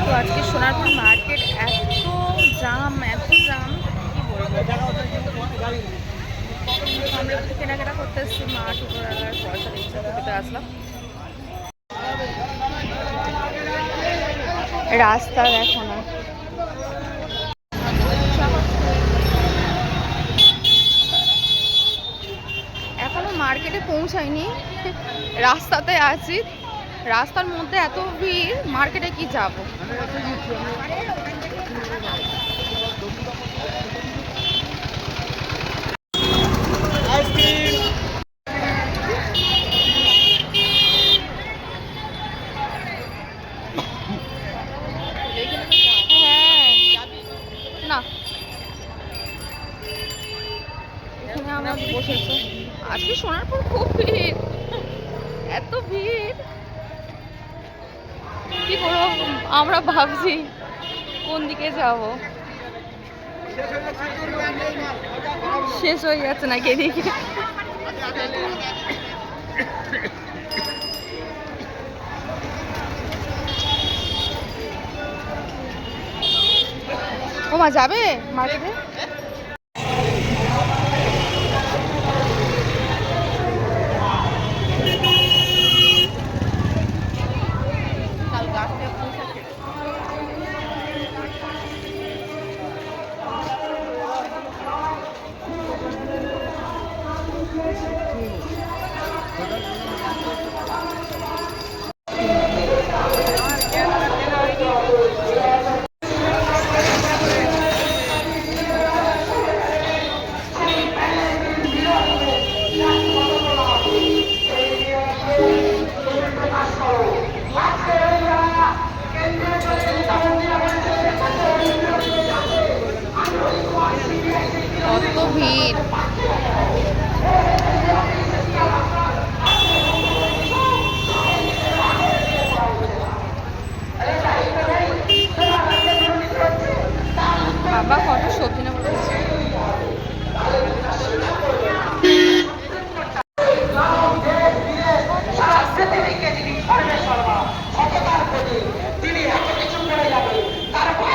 তো আজকে সোনারপুর মার্কেট এত জাম এত জাম, কি বলব? আমরা কেনাকাটা করতে এসেছি মা ছোটবেলার পয়সা দিচ্ছে আসলাম। রাস্তা দেখো না। এখনও মার্কেটে পৌঁছাইনি। রাস্তাতে আছি। রাস্তার মধ্যে এত ভিড়, মার্কেটে কি যাব? হ্যাঁ না এখানে আমরা বসেছি। আজকে সোনারপুর খুব ভিড়। এত ভিড়। কি করব? আমরা ভাবছি কোন দিকে যাব। শেষ হয়ে যাচ্ছে নাকি এদিকে? ও মা, যাবে মার্কেটে কত ভিড় বাবা কত সবজি না বলছে পৃথিবীকে যিনি পরমেশ্বরমা সততার প্রতি তিনি এত কিছু করে যাবে তার ভাই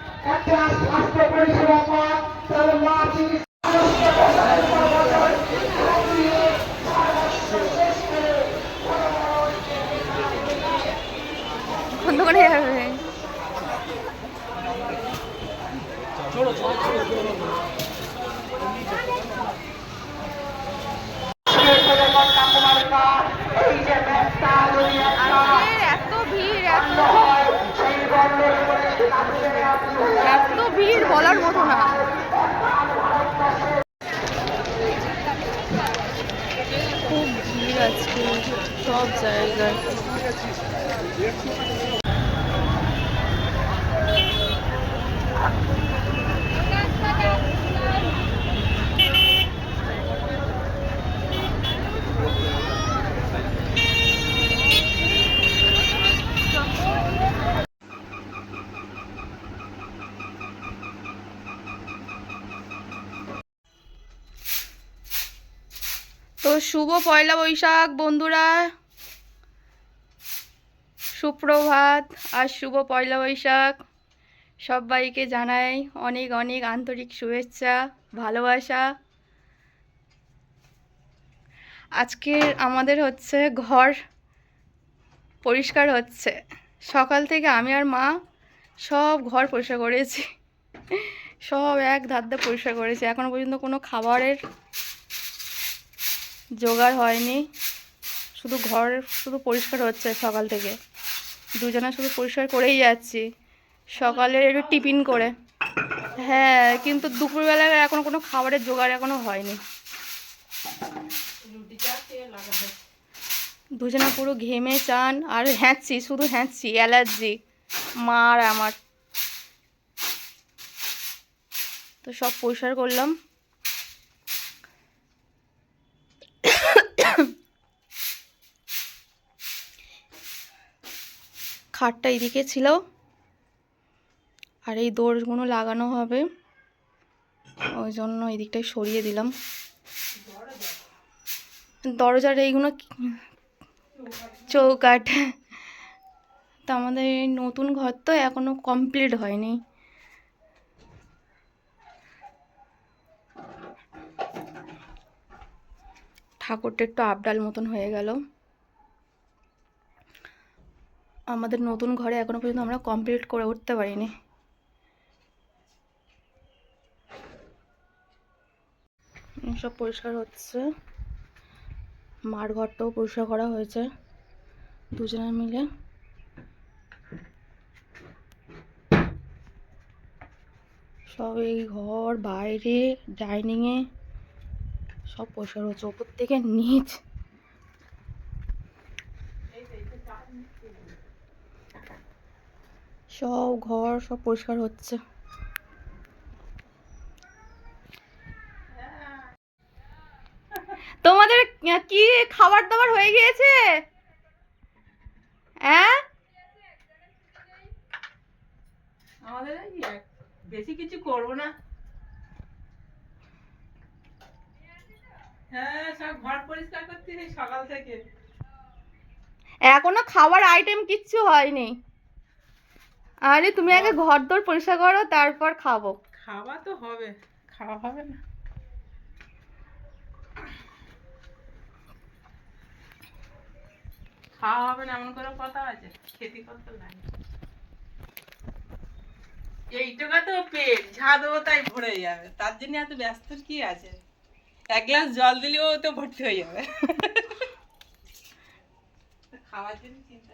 একটা স্বাস্থ্য পরিষেবা পান তাহলে মা চিকিৎসা কোন দোকানে যাবে এই যে ব্যবসা যদি একটা আজকের এত ভিড় এত হয় সেই বন্দর করে আপনি এত ভিড় বলার মতো না খুব ভিড় আজকে সব জায়গায় তো শুভ পয়লা বৈশাখ বন্ধুরা। সুপ্রভাত আর শুভ পয়লা বৈশাখ। সবাইকে জানাই অনেক অনেক আন্তরিক শুভেচ্ছা, ভালোবাসা। আজকের আমাদের হচ্ছে ঘর পরিষ্কার হচ্ছে। সকাল থেকে আমি আর মা সব ঘর পরিষ্কার করেছি। সব এক ধার দিয়ে পরিষ্কার করেছি। এখনও পর্যন্ত কোনো খাবারের জোগাড় হয়নি। শুধু ঘর, শুধু পরিষ্কার হচ্ছে সকাল থেকে। দুজনে শুধু পরিষ্কার করেই যাচ্ছি। সকালের একটু টিফিন করে। হ্যাঁ কিন্তু দুপুরবেলায় এখনও কোনো খাবারের জোগাড় এখনও হয়নি। দুজনে পুরো ঘেমে চান, আর হ্যাঁচছি শুধু হ্যাঁচছি অ্যালার্জি। মা আর আমার। তো সব পরিষ্কার করলাম। খাটটা এদিকে ছিল। আর এই দোরগুলো লাগানো হবে। ওই জন্য এই দিকটায় সরিয়ে দিলাম। দরজার এইগুলো চৌকাঠ। তো আমাদের এই নতুন ঘর তো এখনও কমপ্লিট হয়নি। ঠাকুরটা একটু আপডাল মতন হয়ে গেল। আমাদের নতুন ঘরে এখনও পর্যন্ত আমরা কমপ্লিট করে উঠতে পারিনি। সব পরিষ্কার হচ্ছে। মার ঘরটাও পরিষ্কার করা হয়েছে দুজনে মিলে। সব এই ঘর, বাইরে ডাইনিংয়ে সব পরিষ্কার হচ্ছে। ওপর থেকে নিচ সব ঘর সব পরিষ্কার হচ্ছে। তোমাদের কি খাবার দাবার হয়ে গিয়েছে? হ্যাঁ? আমাদের বেশি কিছু করব না। হ্যাঁ সব ঘর পরিষ্কার করতে সকাল থেকে। এখনও খাবার আইটেম কিচ্ছু হয়নি। আরে তুমি আগে ঘর দোর পরিষ্কার করো তারপর খাব। খাওয়া তো হবে খাওয়া হবে না। খাওয়া হবে না এমন করে কথা আছে? খেতে করতে লাগে। এইটুকা তো পেট ঝা দেবো তাই ভরে যাবে। তার জন্য এত ব্যস্ত কি আছে? এক গ্লাস জল দিলেও তো ভর্তি হয়ে যাবে। খাওয়ার জন্য চিন্তা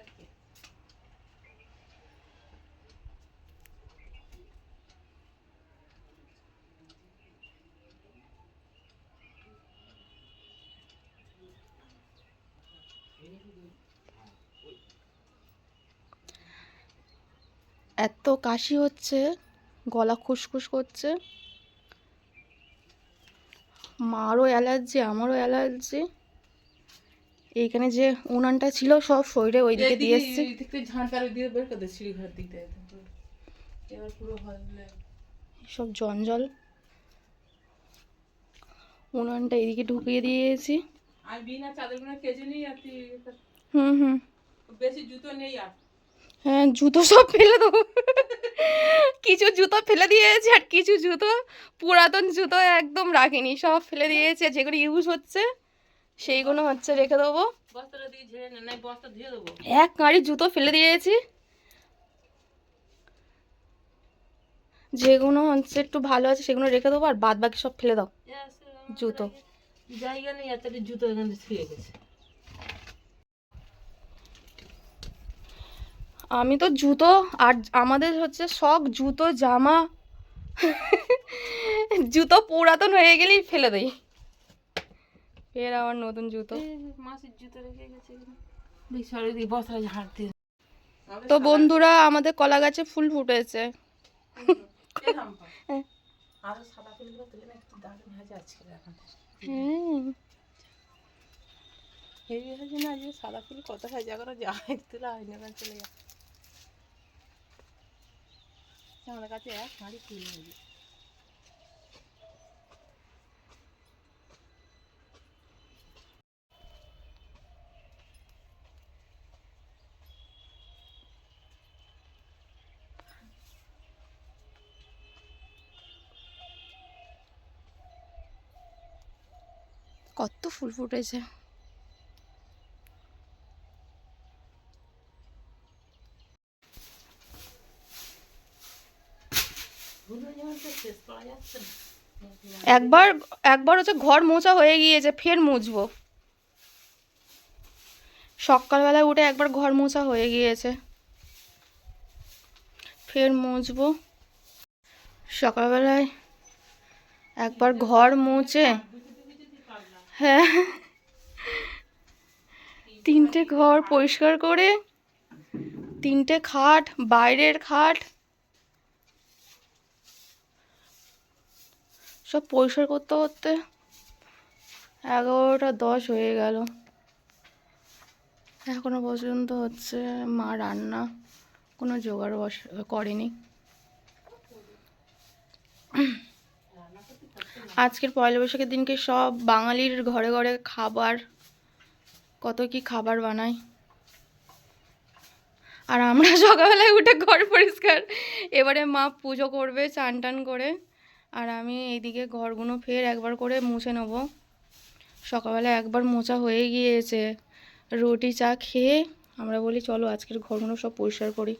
এত কাশি হচ্ছে গলা খুসখুস করছে। মারও অ্যালার্জি আমারও অ্যালার্জি। এইখানে যে উনানটা ছিল সব শরীরে এসছি ঘর দিক দিয়ে হলে সব জঞ্জল। উনানটা এদিকে ঢুকিয়ে দিয়েছি। হুম হুম। বেশি জুতো নেই আর। হ্যাঁ জুতো সব ফেলে দেবো। কিছু জুতো ফেলে দিয়েছি আর কিছু জুতো পুরাতন জুতো একদম রাখিনি সব ফেলে দিয়েছে যেগুলো ইউজ হচ্ছে সেইগুলো হচ্ছে রেখে দেবো। এক কাঁড়ি জুতো ফেলে দিয়েছি। যেগুলো হচ্ছে একটু ভালো আছে সেগুলো রেখে দেবো আর বাদ বাকি সব ফেলে দাও। জুতো। জায়গা নেই জুতো এখানে ছুঁয়ে গেছে। আমি তো জুতো আর আমাদের হচ্ছে শখ জুতো জামা জুতো পুরাতন হয়ে গেলেই ফেলে দেই। ফের আবার নতুন জুতো। মাসির রেখে গেছে তো বন্ধুরা আমাদের কলা গাছে ফুল ফুটেছে। হ্যাঁ। সাদা হ্যাঁ যে ফুল কত ভাজা করে যায় তোলা হয় না চলে যা আমার কাছে এক হাঁড়ি ফুল হয়েছে কত ফুল ফুটেছে তো শেষ করা যাচ্ছে না একবার একবার হচ্ছে ঘর মোছা হয়ে গিয়েছে, ফের মুছবো। সকালবেলায় উঠে একবার ঘর মোছা হয়ে গিয়েছে, ফের মুছবো। সকালবেলায় একবার ঘর মুছে হ্যাঁ তিনটে ঘর পরিষ্কার করে, তিনটে খাট, বাইরের খাট সব পরিষ্কার করতে করতে এগারোটা দশ হয়ে গেল। এখনও পর্যন্ত হচ্ছে মা রান্না কোনো জোগাড় বস করেনি। আজকের পয়লা বৈশাখের দিনকে সব বাঙালির ঘরে ঘরে খাবার, কত কি খাবার বানায় আর আমরা সকালবেলায় উঠে ঘর পরিষ্কার, এবারে মা পুজো করবে, চান টান করে। আর আমি এইদিকে ঘরগুলো ফের একবার করে মুছে নেব। সকালবেলা একবার মোছা হয়ে গিয়েছে। রুটি, চা খেয়ে আমরা বলি, চলো আজকের ঘরগুলো সব পরিষ্কার করি।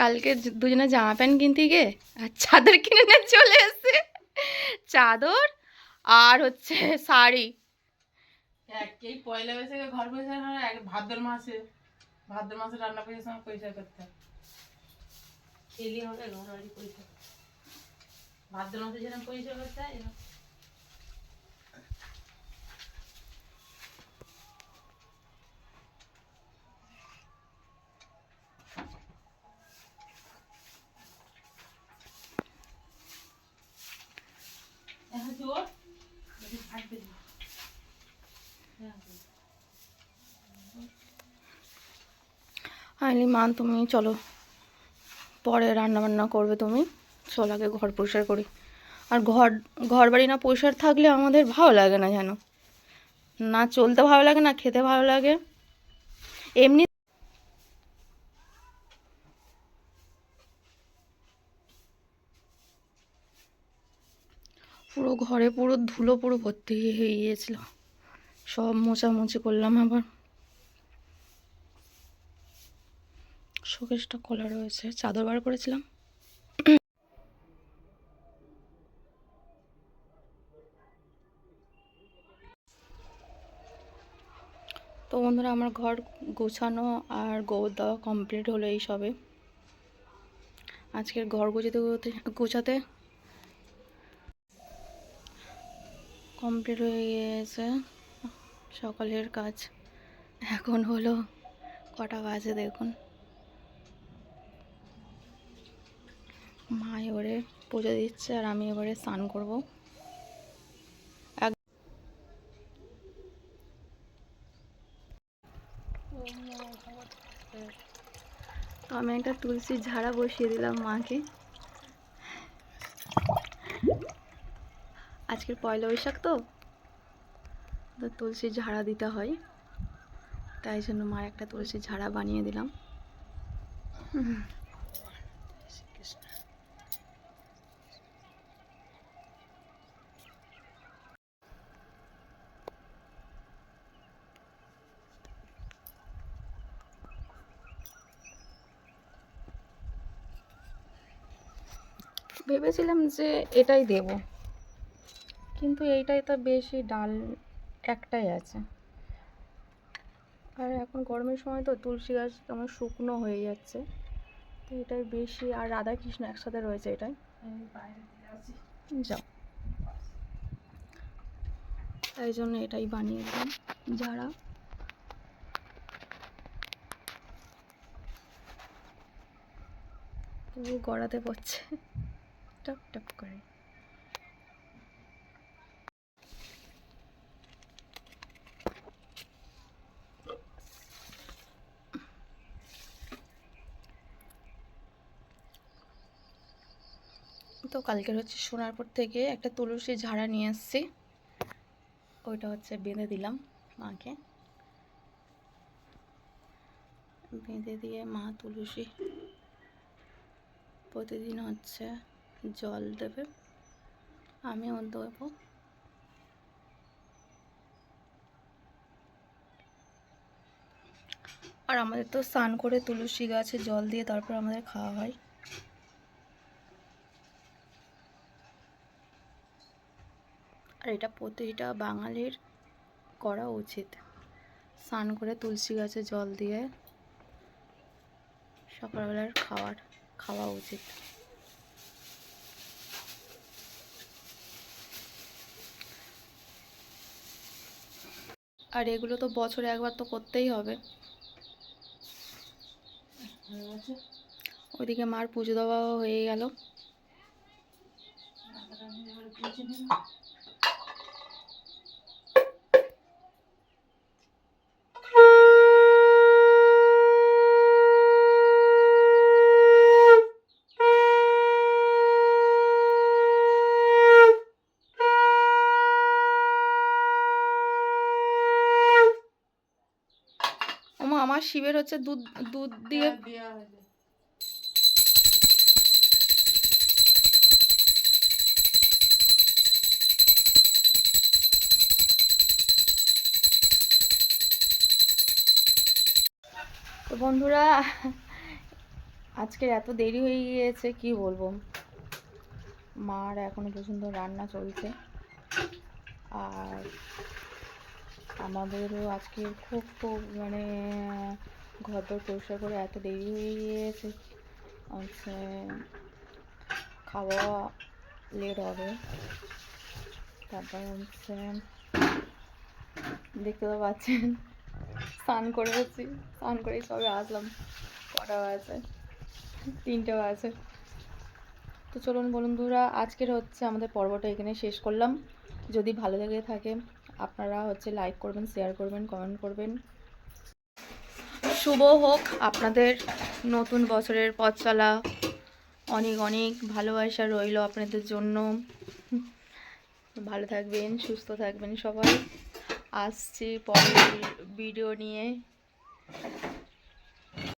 কালকে দুজনে জামা প্যান্ট কিনতে গিয়ে আর চাদর কিনে চলে এসছে। চাদর আর হচ্ছে শাড়ি। এক এই পয়লা বৈশাখে ঘর পরিষ্কার হয় এক ভাদ্র মাসে। ভাদ্র মাসে রান্না সময় পরিষ্কার করতে হয়। খেলি হবে ঘর বাড়ি পরিষ্কার। ভাদ্র মাসে যেরকম পরিষ্কার করতে হয় আইলি মা, তুমি চলো। পরে রান্না বান্না করবে তুমি। চল আগে ঘর পরিষ্কার করি। আর ঘর ঘর বাড়ি না পরিষ্কার থাকলে আমাদের ভালো লাগে না যেন। না চলতে ভালো লাগে, না খেতে ভালো লাগে। এমনি পুরো ঘরে পুরো ধুলো পুরো ভর্তি হয়ে গিয়েছিল। সব মোছামুছি করলাম আবার। শোকেসটা খোলা রয়েছে। চাদর বার করেছিলাম। তো বন্ধুরা, আমার ঘর গোছানো আর গোবর দেওয়া কমপ্লিট হলো এই সবে। আজকের ঘর গোছাতে গোছাতে কমপ্লিট হয়ে গিয়েছে। সকালের কাজ এখন হলো কটা বাজে দেখুন। মা এবারে পুজো দিচ্ছে আর আমি এবারে স্নান করব। আমি একটা তুলসীর ঝাড়া বসিয়ে দিলাম মাকে। আজকের পয়লা বৈশাখ তো তো তুলসীর ঝাড়া দিতে হয়। তাই জন্য মার একটা তুলসীর ঝাড়া বানিয়ে দিলাম। ভেবেছিলাম যে এটাই দেব। কিন্তু এইটাই তো বেশি ডাল একটাই আছে। আর এখন গরমের সময় তো তুলসী গাছ কেমন শুকনো হয়ে যাচ্ছে। তো এটাই বেশি আর রাধা কৃষ্ণ একসাথে রয়েছে এটাই। বাইরে যাও। তাই জন্য এটাই বানিয়ে দিলাম যারা। গড়াতে পড়ছে টপ টপ করে। তো কালকের হচ্ছে সোনারপুর থেকে একটা তুলসী ঝাড়া নিয়ে এসেছি ওইটা হচ্ছে বেঁধে দিলাম মাকে। বেঁধে দিয়ে মা তুলসী প্রতিদিন হচ্ছে জল দেবে। আমিও দেবো। আর আমাদের তো স্নান করে তুলসী গাছে জল দিয়ে তারপর আমাদের খাওয়া হয়। আর এটা প্রতিটা বাঙালির করা উচিত। স্নান করে তুলসী গাছে জল দিয়ে সকালবেলার খাওয়ার, খাওয়া উচিত। আর এগুলো তো বছরে একবার তো করতেই হবে। ওদিকে ওইদিকে মার পুজো দেওয়া হয়ে গেল আদাটা আমি এবারে কুচি নিলাম। ওমা আমার শিবের হচ্ছে দুধ দুধ দিয়ে হ্যাঁ, দেয়া তো বন্ধুরা আজকে এত দেরি হয়ে গিয়েছে কি বলব? মার এখনও পর্যন্ত রান্না চলছে। আর আমাদেরও আজকে খুব খুব মানে ঘর দর পরিষ্কার করে এত দেরি হয়ে গিয়েছে। হচ্ছে খাওয়া লেট হবে। তারপর হচ্ছে দেখতে তো পাচ্ছেন, স্নান করেছি, স্নান করে সবে আসলাম। কটা আছে তিনটে আছে তো চলুন বন্ধুরা, আজকের হচ্ছে আমাদের পর্বটা এখানে শেষ করলাম। যদি ভালো লেগে থাকে আপনারা হচ্ছে লাইক করবেন শেয়ার করবেন কমেন্ট করবেন। শুভ হোক আপনাদের নতুন বছরের পথ চলা। অনেক অনেক ভালোবাসা রইল আপনাদের জন্য। ভালো থাকবেন, সুস্থ থাকবেন সবাই। আসছি পরের ভিডিও নিয়ে।